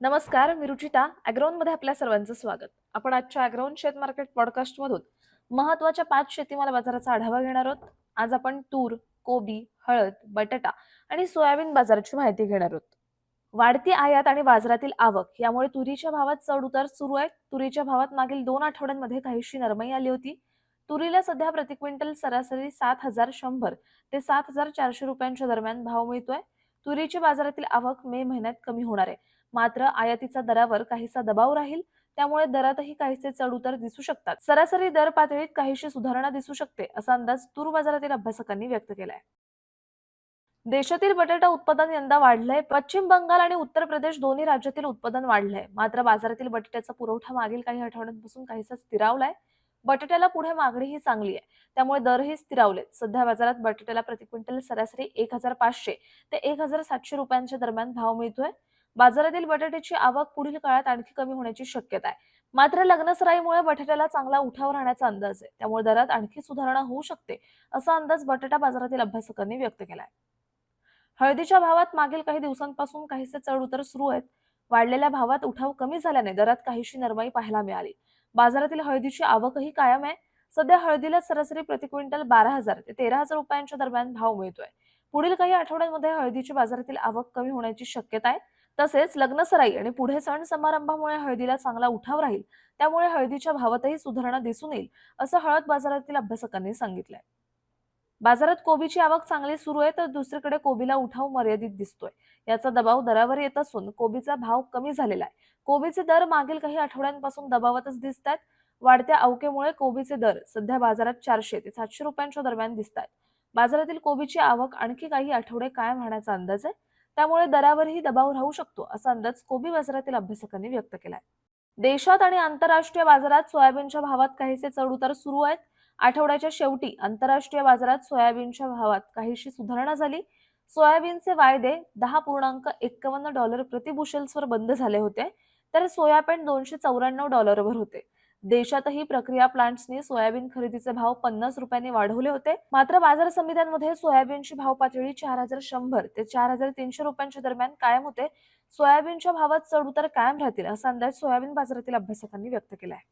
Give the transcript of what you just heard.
नमस्कार मी रुचिता मध्ये आपल्या सर्वांचं स्वागत. आपण आजच्या अॅग्रोन शेत मार्केट पॉडकास्टमधून महत्त्वाच्या पाच शेतीमाल बाजाराचा आढावा घेणार आहोत. आज आपण तूर कोबी हळद बटाटा आणि सोयाबीन बाजाराची माहिती घेणार आहोत. वाढती आयात आणि बाजारातील आवक यामुळे तुरीच्या भावात चढ उतार सुरू आहे. तुरीच्या भावात मागील दोन आठवड्यांमध्ये काहीशी नरमाई आली होती. तुरीला सध्या प्रति क्विंटल सरासरी सात हजार शंभर ते सात हजार चारशे रुपयांच्या दरम्यान भाव मिळतोय. तुरीची बाजारातील आवक मे महिन्यात कमी होणार आहे. मात्र आयातीचा दरावर काहीसा दबाव राहील त्यामुळे दरातही काहीसे चढउतार दिसू शकतात. सरासरी दर पातळीत काहीशी सुधारणा दिसू शकते असा अंदाज तूर बाजारातील अभ्यासकांनी व्यक्त केलाय. देशातील बटाटा उत्पादन यंदा वाढलंय. पश्चिम बंगाल आणि उत्तर प्रदेश दोन्ही राज्यातील उत्पादन वाढलंय. मात्र बाजारातील बटाट्याचा पुरवठा मागील काही आठवड्यांपासून काहीसा स्थिरावलाय. बटाट्याला पुढे मागणीही चांगली आहे. त्यामुळे दरही स्थिरावलेत. सध्या बाजारात बटाट्याला प्रति क्विंटल सरासरी एक हजार पाचशे ते एक हजार सातशे रुपयांच्या दरम्यान भाव मिळतोय. बाजारातील बटाट्याची आवक पुढील काळात आणखी कमी होण्याची शक्यता आहे. मात्र लग्नसराईमुळे बटाट्याला चांगला उठाव राहण्याचा अंदाज आहे. त्यामुळे दरात आणखी सुधारणा होऊ शकते असा अंदाज बटाटा बाजारातील अभ्यासकांनी व्यक्त केलाय. हळदीच्या भावात मागील काही दिवसांपासून काहीसे चढ उतर सुरू आहेत. वाढलेल्या भावात उठाव कमी झाल्याने दरात काहीशी नरमाई पाहायला मिळाली. बाजारातील हळदीची आवकही कायम आहे. सध्या हळदीला सरासरी प्रति क्विंटल बारा हजार ते तेरा हजार रुपयांच्या दरम्यान भाव मिळतोय. पुढील काही आठवड्यांमध्ये हळदीची बाजारातील आवक कमी होण्याची शक्यता आहे. तसेच लग्नसराई आणि पुढे सण समारंभामुळे हळदीला चांगला उठाव राहील त्यामुळे हळदीच्या भावातही सुधारणा दिसून येईल असं हळद बाजारातील अभ्यासकांनी सांगितलंय. बाजारात कोबीची आवक चांगली सुरू आहे तर दुसरीकडे कोबीला उठाव मर्यादित दिसतोय. याचा दबाव दरावर येत असून कोबीचा भाव कमी झालेला आहे. कोबीचे दर मागील काही आठवड्यांपासून दबावातच दिसत आहेत वाढत्या अवकेमुळे कोबीचे दर सध्या बाजारात चारशे ते सातशे रुपयांच्या दरम्यान दिसत आहेत बाजारातील कोबीची आवक आणखी काही आठवडे कायम राहण्याचा अंदाज आहे. त्यामुळे दरावरही दबाव राहू शकतो असा अंदाज कोबी बाजारातील अभ्यासकांनी व्यक्त केलाय. देशात आणि आंतरराष्ट्रीय बाजारात सोयाबीनच्या भावात काहीसे चढउतार सुरू आहेत. आठवड्याच्या शेवटी आंतरराष्ट्रीय बाजारात सोयाबीनच्या भावात काहीशी सुधारणा झाली. सोयाबीनचे वायदे दहा पूर्णांक एक्कावन्न डॉलर प्रतिबुशेल्सवर बंद झाले होते. तर सोयाबीन दोनशे चौऱ्याण्णव डॉलरवर होते. देशातही प्रक्रिया प्लांट्सनी सोयाबीन खरेदीचे भाव पन्नास रुपयांनी वाढवले होते. मात्र बाजार समित्यांमध्ये सोयाबीनची भाव पातळी चार हजार शंभर ते चार हजार तीनशे रुपयांच्या दरम्यान कायम होते. सोयाबीनच्या भावात चढ उतार कायम राहतील असा अंदाज सोयाबीन बाजारातील अभ्यासकांनी व्यक्त केला आहे